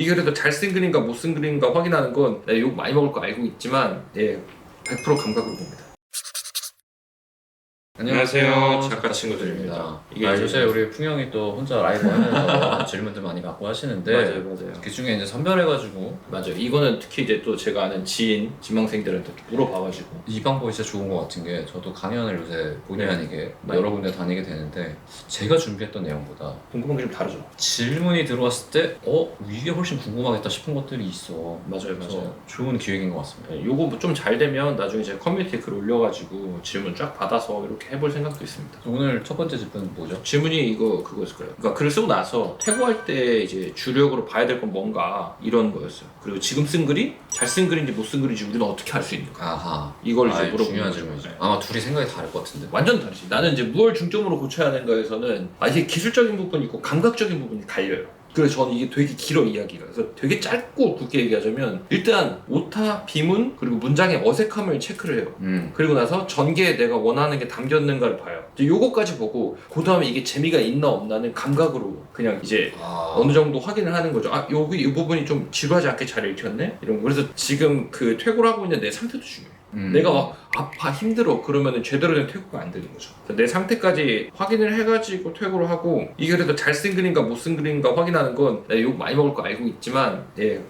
이게 그래도 잘쓴 그림과 못 쓴 그림과 확인하는 건 내가 욕 많이 먹을 거 알고 있지만 예, 100% 감각으로 봅니다. 안녕하세요, 작가 친구들입니다. 이게 아, 요새 우리 풍영이 또 혼자 라이브 하면서 질문들 많이 받고 하시는데 맞아요, 맞아요. 그 중에 이제 선별해가지고 맞아요. 이거는 특히 이제 또 제가 아는 지인, 지망생들한테 물어봐가지고 이 방법이 진짜 좋은 것 같은 게 저도 강연을 요새 본의 네. 아니게 많이 여러 군데 다니게 되는데 제가 준비했던 내용보다 궁금한 게 좀 다르죠. 질문이 들어왔을 때 어? 이게 훨씬 궁금하겠다 싶은 것들이 있어 맞아요, 맞아요. 좋은 기획인 것 같습니다 네, 요거 좀 잘 되면 나중에 제 커뮤니티에 글 올려가지고 질문 쫙 받아서 이렇게 해볼 생각도 있습니다. 오늘 첫 번째 질문 뭐죠? 질문이 이거 그거였을 거예요. 그러니까 글을 쓰고 나서 퇴고할 때 이제 주력으로 봐야 될 건 뭔가 이런 거였어요. 그리고 지금 쓴 글이 잘 쓴 글인지 못 쓴 글인지 우리는 어떻게 알 수 있는가? 아하 이걸 이제 아, 물어보는 중요한 거죠. 질문이죠 네. 아마 둘이 생각이 다를 것 같은데 완전 다르지. 나는 이제 무엇 중점으로 고쳐야 하는가에서는 아 이게 기술적인 부분이 있고 감각적인 부분이 갈려요. 그래서 저는 이게 되게 길어 이야기가. 그래서 되게 짧고 굵게 얘기하자면 일단 오타, 비문 그리고 문장의 어색함을 체크를 해요. 음 그리고 나서 전개에 내가 원하는 게 담겼는가를 봐요. 이제 요거까지 보고 그 다음에 이게 재미가 있나 없나는 감각으로 그냥 이제 아, 어느 정도 확인을 하는 거죠. 아 여기 이 부분이 좀 지루하지 않게 잘 읽혔네 이런 거. 그래서 지금 그 퇴고를 하고 있는 내 상태도 중요해. 음. 내가 막 아파 힘들어 그러면은 제대로 된 퇴고가 안 되는 거죠. 그래서 내 상태까지 확인을 해가지고 퇴고를 하고 이게 그래도 잘쓴 그림과 못쓴 그림과 확인하는 건 내가 욕 많이 먹을 거 알고 있지만 예.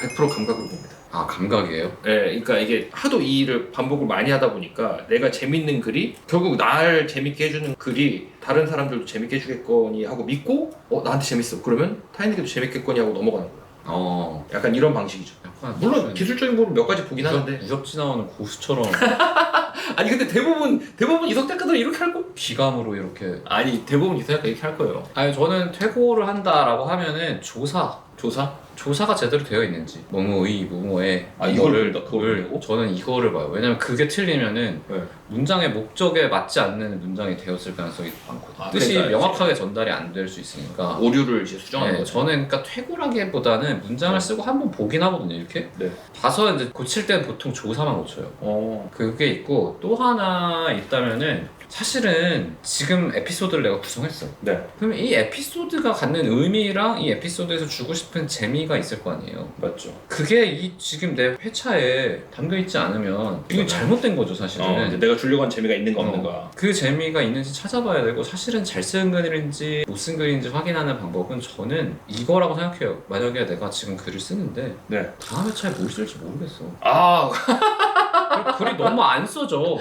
100% 감각으로 봅니다. 아 감각이에요? 예, 그러니까 이게 하도 이 일을 반복을 많이 하다 보니까 내가 재밌는 글이 결국 날 재밌게 해주는 글이 다른 사람들도 재밌게 해주겠거니 하고 믿고 어 나한테 재밌어 그러면 타인에게도 재밌겠거니 하고 넘어가는 거야. 어 약간 이런 방식이죠. 약간 물론 기술적인 부분 몇 가지 보긴 하는데 무섭지 나오는 고수처럼 아니 근데 대부분 대부분 이석 작가들은 이렇게 할 거. 귀감으로 이렇게 아니 대부분 이석 작가 이렇게 할 거예요. 아니 저는 퇴고를 한다라고 하면은 조사 조사? 조사가 제대로 되어 있는지 뭐뭐의 뭐뭐의 아, 이걸 본다, 그걸? 저는 이거를 봐요 왜냐면 그게 틀리면은 네. 문장의 목적에 맞지 않는 문장이 되었을 가능성이 많거든요 아, 뜻이 그러니까 명확하게 전달이 안 될 수 있으니까 오류를 이제 수정하는 네, 거죠. 저는 그러니까 퇴고라기보다는 문장을 네. 쓰고 한번 보긴 하거든요 이렇게 네. 봐서 이제 고칠 때는 보통 조사만 고쳐요 어. 그게 있고 또 하나 있다면은 사실은 지금 에피소드를 내가 구성했어. 네. 그러면 이 에피소드가 갖는 의미랑 이 에피소드에서 주고 싶은 재미가 있을 거 아니에요. 맞죠. 그게 이 지금 내 회차에 담겨 있지 않으면 그러네. 잘못된 거죠 사실은. 어, 이제 내가 주려고 한 재미가 있는가 어. 없는가. 그 재미가 있는지 찾아봐야 되고 사실은 잘 쓴 글인지 못 쓴 글인지 확인하는 방법은 저는 이거라고 생각해요. 만약에 내가 지금 글을 쓰는데 네. 다음 회차에 뭘 쓸지 모르겠어. 아, 글- 글이 너무 안 써져.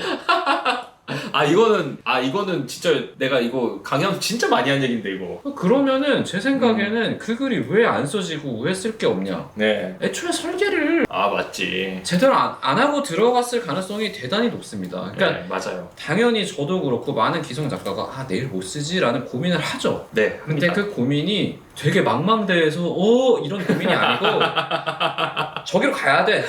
아 이거는 아 이거는 진짜 내가 이거 강연 진짜 많이 한 얘긴데 이거. 그러면은 제 생각에는 그 글이 왜 안 써지고 왜 쓸 게 없냐? 네. 애초에 설계를 아 맞지. 제대로 안, 안 하고 들어갔을 가능성이 대단히 높습니다. 그러니까 네, 맞아요. 당연히 저도 그렇고 많은 기성 작가가 아 내일 못 쓰지라는 고민을 하죠. 네. 근데 그 고민이 되게 망망대해서 어 이런 고민이 아니고 저기로 가야 돼.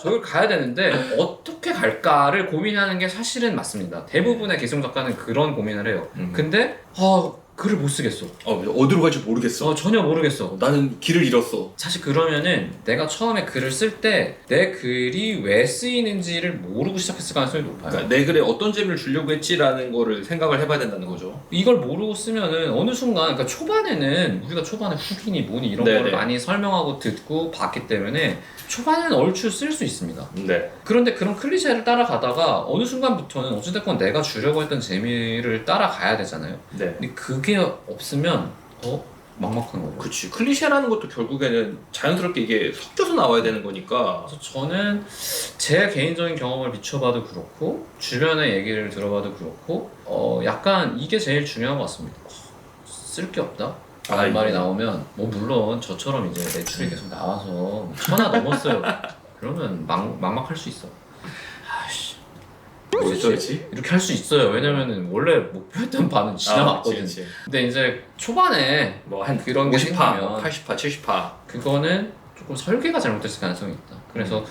저기로 가야 되는데 어떻게 갈까를 고민하는 게 사실은 맞습니다. 대부분의 기성 작가는 그런 고민을 해요. 음. 근데 아 글을 못 쓰겠어. 어 어디로 갈지 모르겠어. 어, 전혀 모르겠어. 나는 길을 잃었어. 사실 그러면은 내가 처음에 글을 쓸 때 내 글이 왜 쓰이는지를 모르고 시작했을 가능성이 높아요. 그러니까 내 글에 어떤 재미를 주려고 했지라는 거를 생각을 해봐야 된다는 거죠. 이걸 모르고 쓰면은 어느 순간 그러니까 초반에는 우리가 초반에 후기니 뭐니 이런 네네. 거를 많이 설명하고 듣고 봤기 때문에 초반에는 얼추 쓸 수 있습니다. 네. 그런데 그런 클리셰를 따라가다가 어느 순간부터는 어찌됐건 내가 주려고 했던 재미를 따라가야 되잖아요. 네. 근데 그게 없으면 어 막막한 거예요. 그치. 클리셰라는 것도 결국에는 자연스럽게 이게 섞여서 나와야 되는 거니까. 그래서 저는 제 개인적인 경험을 비춰봐도 그렇고 주변의 얘기를 들어봐도 그렇고 어 약간 이게 제일 중요한 것 같습니다. 쓸 게 없다. 아, 라는 말이 이거. 나오면 뭐 물론 저처럼 이제 매출이 계속 나와서 천하 넘었어요. 그러면 막, 막막할 수 있어. 뭐? 있지? 이렇게 할 수 있어요. 왜냐면은 원래 목표했던 바는 지나갔거든. 그치, 그치. 근데 이제 초반에 뭐 한 그런 게 50파, 생기면 뭐 80파, 70파. 그거는 조금 설계가 잘못됐을 가능성이 있다. 그래서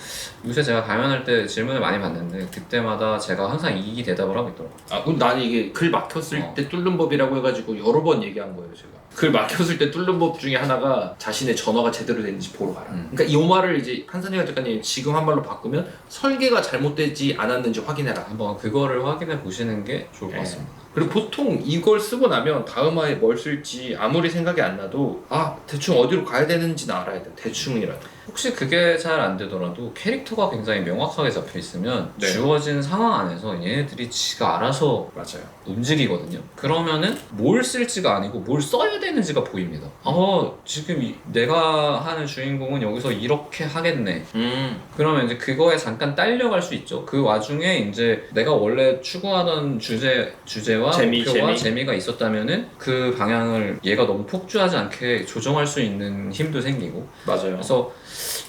요새 제가 가면할 때 질문을 많이 받는데 그때마다 제가 항상 이 대답을 하고 있더라고요. 아, 그럼 나는 이게 글 막혔을 어. 때 뚫는 법이라고 해가지고 여러 번 얘기한 거예요, 제가. 그걸 막혔을 때 뚫는 법 중에 하나가 자신의 전화가 제대로 됐는지 보러 가라. 음. 그러니까 이 말을 이제 한산이가 작가님 지금 한 말로 바꾸면 설계가 잘못되지 않았는지 확인해라. 한번 그거를 확인해 보시는 게 좋을 것 네. 같습니다. 그리고 보통 이걸 쓰고 나면 다음 화에 뭘 쓸지 아무리 생각이 안 나도 아 대충 어디로 가야 되는지는 알아야 돼. 대충이라도. 혹시 그게 잘 안 되더라도 캐릭터가 굉장히 명확하게 잡혀 있으면 네. 주어진 상황 안에서 얘네들이 지가 알아서 맞아요. 움직이거든요. 그러면은 뭘 쓸지가 아니고 뭘 써야 되는지가 보입니다. 어, 지금 이- 내가 하는 주인공은 여기서 이렇게 하겠네. 음. 그러면 이제 그거에 잠깐 딸려갈 수 있죠. 그 와중에 이제 내가 원래 추구하던 주제 주제와 재미, 목표와 재미. 가 있었다면은 그 방향을 얘가 너무 폭주하지 않게 조정할 수 있는 힘도 생기고. 맞아요. 그래서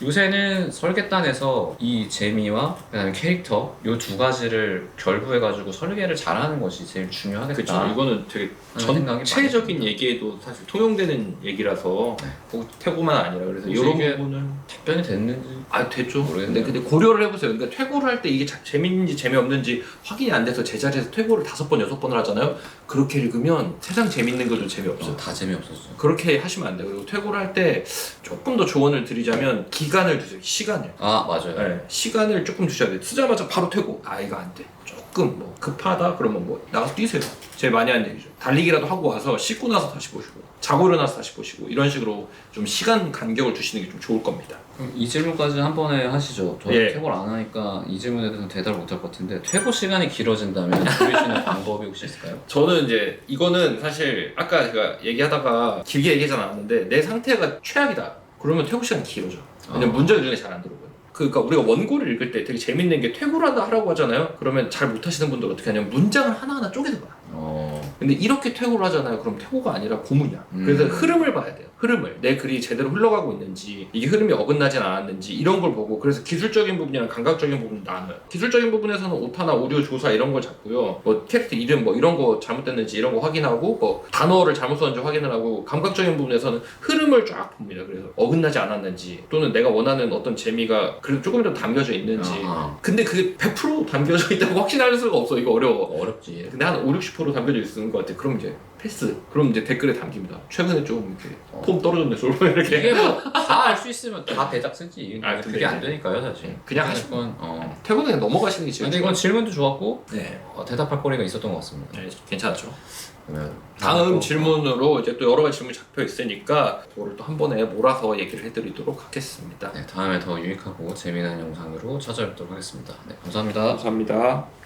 요새는 설계단에서 이 재미와 그다음에 캐릭터 요 두 가지를 결부해가지고 설계를 잘하는 것이 제일 중요하겠다. 그렇죠. 이거는 되게 하는 생각이 전체적인 얘기에도 사실 통용되는 얘기라서 네. 꼭 태고만 아니라 그래서 이런 이게- 부분은 답변이 됐는지 아 됐죠. 모르겠네요. 근데, 근데 고려를 해보세요. 그러니까 퇴고를 할 때 이게 자- 재밌는지 재미없는지 확인이 안 돼서 제자리에서 퇴고를 다섯 번 여섯 번을 하잖아요. 그렇게 읽으면 세상 재밌는 것도 재미없어요. 어, 다 재미없었어. 그렇게 하시면 안 돼요. 그리고 퇴고를 할 때 조금 더 조언을 드리자면 기간을 두세요. 시간을. 아 맞아요. 네, 시간을 조금 주셔야 돼요. 쓰자마자 바로 퇴고. 아 이거 안 돼. 조금 뭐 급하다 그러면 뭐 나가서 뛰세요. 제일 많이 하는 얘기죠. 달리기라도 하고 와서 씻고 나서 다시 보시고 자고 일어나서 다시 보시고 이런 식으로 좀 시간 간격을 두시는 게 좀 좋을 겁니다. 그럼 이 질문까지 한 번에 하시죠. 저 예. 퇴고를 안 하니까 이 질문에 대해서 대답을 못할 것 같은데 퇴고 시간이 길어진다면 있는 방법이 혹시 있을까요? 저는 이제 이거는 사실 아까 제가 얘기하다가 길게 얘기하지 않았는데 내 상태가 최악이다. 그러면 퇴고 시간 이 길어져. 왜냐면 아. 문제가 중에 잘 안 들어오거든요. 그러니까 우리가 원고를 읽을 때 되게 재밌는 게 퇴고를 한다 하라고 하잖아요. 그러면 잘 못하시는 분들 어떻게 하냐면 문장을 하나하나 쪼개서 봐. 어, 근데 이렇게 퇴고를 하잖아요. 그럼 퇴고가 아니라 고문이야. 음. 그래서 흐름을 봐야 돼요. 흐름을. 내 글이 제대로 흘러가고 있는지, 이게 흐름이 어긋나진 않았는지, 이런 걸 보고, 그래서 기술적인 부분이랑 감각적인 부분 나눠요. 기술적인 부분에서는 오타나 오류 조사 이런 걸 잡고요. 뭐 캐릭터 이름 뭐 이런 거 잘못됐는지 이런 거 확인하고, 뭐 단어를 잘못 썼는지 확인을 하고, 감각적인 부분에서는 흐름을 쫙 봅니다. 그래서 어긋나지 않았는지, 또는 내가 원하는 어떤 재미가 그래도 조금이라도 담겨져 있는지. 아, 근데 그게 100% 담겨져 있다고 확신할 수가 없어. 이거 어려워. 어렵지. 근데 한 5, 60% 담겨져 있는 것 같아. 그럼 이제 패스. 그럼 이제 댓글에 담깁니다. 최근에 좀 이렇게 어. 폼 떨어졌네. 솔로 이렇게. 이게 뭐 다알 수 있으면 다 대작 쓰지. 아, 근데 그게 안 이제- 되니까요, 사실. 그냥 하실 건. 어. 퇴근에 넘어가시는 게 제일 근데 이건 질문도 좋았고 네. 어, 대답할 거리가 있었던 것 같습니다. 네, 괜찮죠. 그러면 다음 또- 질문으로 이제 또 여러 가지 질문이 잡혀 있으니까 그거를 또 한 번에 몰아서 얘기를 해드리도록 하겠습니다. 네, 다음에 더 유익하고 재미난 영상으로 찾아뵙도록 하겠습니다. 네, 감사합니다. 감사합니다.